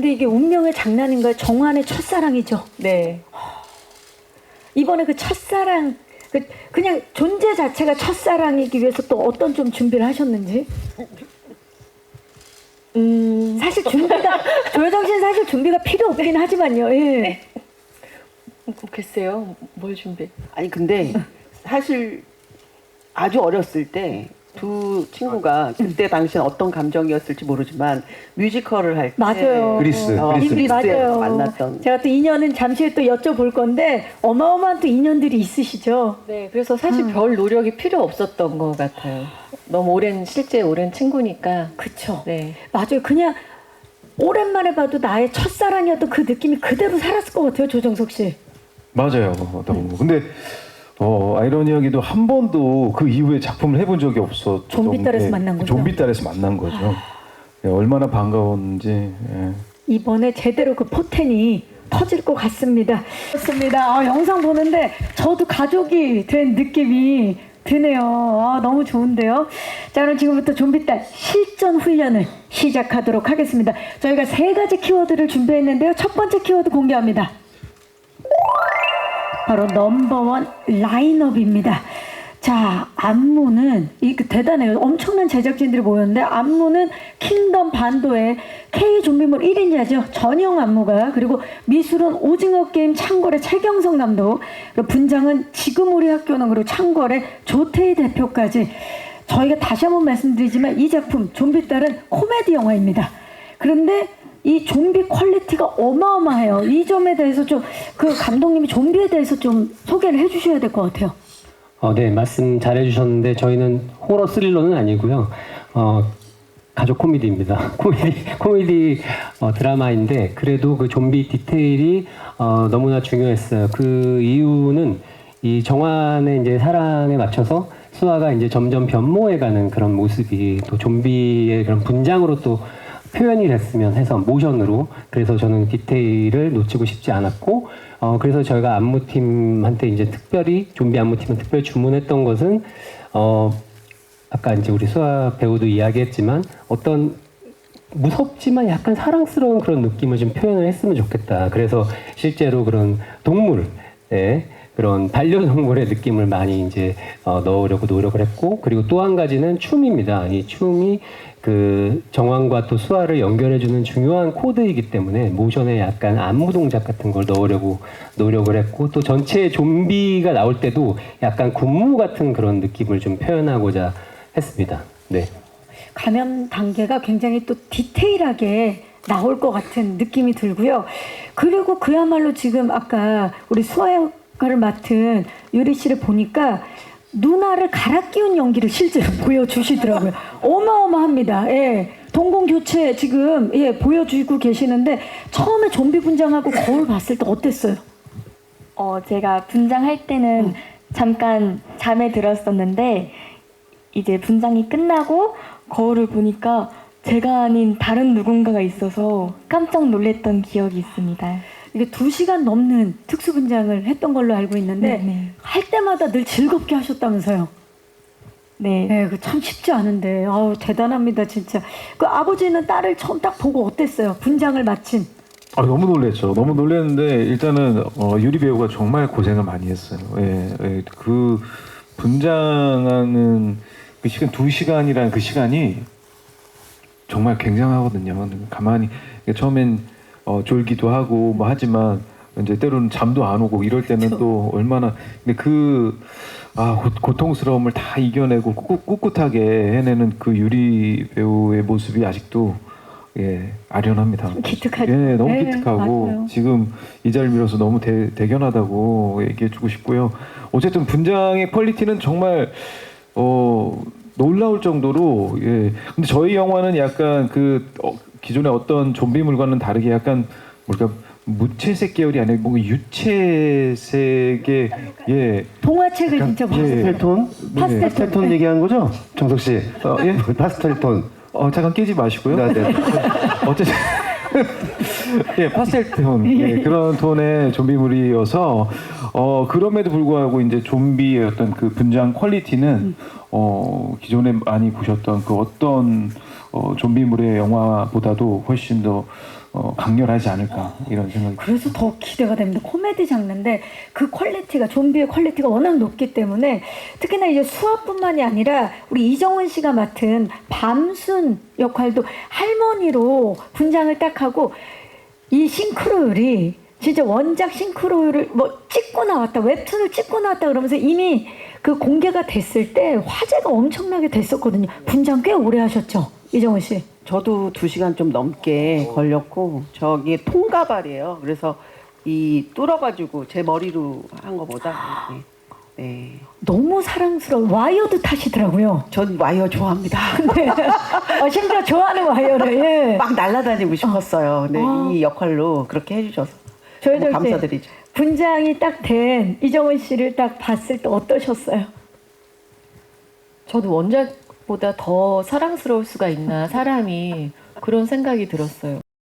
근데 이게 운명의 장난인가요? 정환의 첫사랑이죠. 네. 이번에 그 첫사랑 그 그냥 존재 자체가 첫사랑이기 위해서 또 어떤 좀 준비를 하셨는지 음, 사실 준비가 조여정 씨는 사실 준비가 필요 없긴 하지만요. 예. 글쎄요. 뭘 준비? 아니 근데 사실 아주 어렸을 때 두 친구가 그때 당시엔 어떤 감정이었을지 모르지만 뮤지컬을 할 때 맞아요. 그리스, 어, 그리스. 그리스에서 만났던 제가 또 인연은 잠시 후에 또 여쭤볼 건데 어마어마한 또 인연들이 있으시죠. 네, 그래서 사실 별 노력이 필요 없었던 것 같아요. 너무 오랜 실제 오랜 친구니까. 그쵸. 네. 맞아요. 그냥 오랜만에 봐도 나의 첫사랑이었던 그 느낌이 그대로 살았을 것 같아요, 조정석 씨. 맞아요. 너무. 근데 어, 아이러니하게도 한 번도 그 이후에 작품을 해본 적이 없어. 좀비 딸에서 만난 거죠? 좀비 딸에서 만난 거죠. 예, 얼마나 반가웠는지. 예. 이번에 제대로 그 포텐이 터질 것 같습니다. 그렇습니다. 아, 영상 보는데 저도 가족이 된 느낌이 드네요. 아, 너무 좋은데요. 자, 그럼 지금부터 좀비딸 실전 훈련을 시작하도록 하겠습니다. 저희가 세 가지 키워드를 준비했는데요. 첫 번째 키워드 공개합니다. 바로 넘버원 라인업입니다. 자, 안무는 이그 대단해요. 엄청난 제작진들이 모였는데 안무는 킹덤 반도의 K 좀비물 1인자죠. 전용 안무가 그리고 미술은 오징어 게임 창궐의 최경성 감독 분장은 지금 우리 학교는 그리고 창궐의 조태희 대표까지 저희가 다시 한번 말씀드리지만 이 작품 좀비 딸은 코미디 영화입니다. 그런데 이 좀비 퀄리티가 어마어마해요. 이 점에 대해서 좀 그 감독님이 좀비에 대해서 좀 소개를 해주셔야 될 것 같아요. 어, 네, 말씀 잘 해주셨는데 저희는 호러 스릴러는 아니고요. 어, 가족 코미디입니다. 코미디, 코미디 어, 드라마인데 그래도 그 좀비 디테일이 어, 너무나 중요했어요. 그 이유는 이 정환의 이제 사랑에 맞춰서 수아가 이제 점점 변모해가는 그런 모습이 또 좀비의 그런 분장으로 또 표현이 됐으면 해서 모션으로 그래서 저는 디테일을 놓치고 싶지 않았고 어 그래서 저희가 안무팀한테 이제 특별히 좀비 안무팀은 특별히 주문했던 것은 어 아까 이제 우리 수아 배우도 이야기했지만 어떤 무섭지만 약간 사랑스러운 그런 느낌을 좀 표현을 했으면 좋겠다. 그래서 실제로 그런 동물, 예, 그런 반려동물의 느낌을 많이 이제 어, 넣으려고 노력을 했고, 그리고 또 한 가지는 춤입니다. 이 춤이 그 정황과 또 수화를 연결해주는 중요한 코드이기 때문에 모션에 약간 안무 동작 같은 걸 넣으려고 노력을 했고, 또 전체 좀비가 나올 때도 약간 군무 같은 그런 느낌을 좀 표현하고자 했습니다. 네. 감염 단계가 굉장히 또 디테일하게 나올 것 같은 느낌이 들고요. 그리고 그야말로 지금 아까 우리 수아 역 할을 맡은 유리 씨를 보니까 누나를 갈아 끼운 연기를 실제로 보여주시더라고요. 어마어마합니다. 예. 동공 교체 지금 예 보여주고 계시는데 처음에 좀비 분장하고 거울 봤을 때 어땠어요? 어, 제가 분장할 때는 잠깐 잠에 들었었는데 이제 분장이 끝나고 거울을 보니까 제가 아닌 다른 누군가가 있어서 깜짝 놀랐던 기억이 있습니다. 이게 두 시간 넘는 특수 분장을 했던 걸로 알고 있는데 네. 할 때마다 늘 즐겁게 하셨다면서요. 네. 네, 그참 쉽지 않은데, 아우 대단합니다 진짜. 그 아버지는 딸을 처음 딱 보고 어땠어요? 분장을 마친. 아, 너무 놀랬죠. 너무 놀랐는데 일단은 어, 유리 배우가 정말 고생을 많이 했어요. 예, 예, 그 분장하는 그 시간 두 시간이라는 그 시간이 정말 굉장하거든요. 가만히 처음엔 어, 졸기도 하고 뭐 하지만 이제 때로는 잠도 안 오고 이럴 때는 또 얼마나 근데 그 아, 고, 고통스러움을 다 이겨내고 꿋, 꿋꿋 하게 해내는 그 유리 배우의 모습이 아직도 예 아련합니다. 기특하죠. 예, 너무 네, 기특하고 맞아요. 지금 이 자리를 빌어서 너무 대, 대견하다고 얘기해주고 싶고요. 어쨌든 분장의 퀄리티는 정말 어 놀라울 정도로 예. 근데 저희 영화는 약간 그 어, 기존의 어떤 좀비 물과는 다르게 약간 뭘까 무채색 계열이 아니라 뭔가 유채색의 예 동화책을 진짜 봤어요. 예. 파스텔톤? 파스텔 파스텔톤 얘기하는 거죠? 정석 씨. 어, 예? 파스텔톤. 어 잠깐 깨지 마시고요. 네, 네. 어쨌든 예 파스텔 톤. 예, 그런 톤의 좀비물이어서 어 그럼에도 불구하고 이제 좀비의 어떤 그 분장 퀄리티는 어 기존에 많이 보셨던 그 어떤 어 좀비물의 영화보다도 훨씬 더 어, 강렬하지 않을까 이런 생각이 그래서 더 기대가 됩니다. 코미디 장르인데 그 퀄리티가 좀비의 퀄리티가 워낙 높기 때문에 특히나 이제 수아뿐만이 아니라 우리 이정은 씨가 맡은 밤순 역할도 할머니로 분장을 딱 하고 이 싱크로율이 진짜 원작 싱크로율을 뭐 찍고 나왔다 웹툰을 찍고 나왔다 그러면서 이미 그 공개가 됐을 때 화제가 엄청나게 됐었거든요. 분장 꽤 오래 하셨죠, 이정은 씨. 저도 두 시간 좀 넘게 걸렸고 저기 통가발이에요. 그래서 이 뚫어가지고 제 머리로 한 거보다 이렇게, 네. 너무 사랑스러운 와이어드 타시더라고요. 전 와이어 좋아합니다. 네. 어, 심지어 좋아하는 와이어를 예. 막 날아다니고 싶었어요. 근데 아. 이 역할로 그렇게 해주셔서 감사드리죠. 분장이 딱 된 이정은 씨를 딱 봤을 때 어떠셨어요? 저도 원작보다 더 사랑스러울 수가 있나 사람이 그런 생각이 들었어요.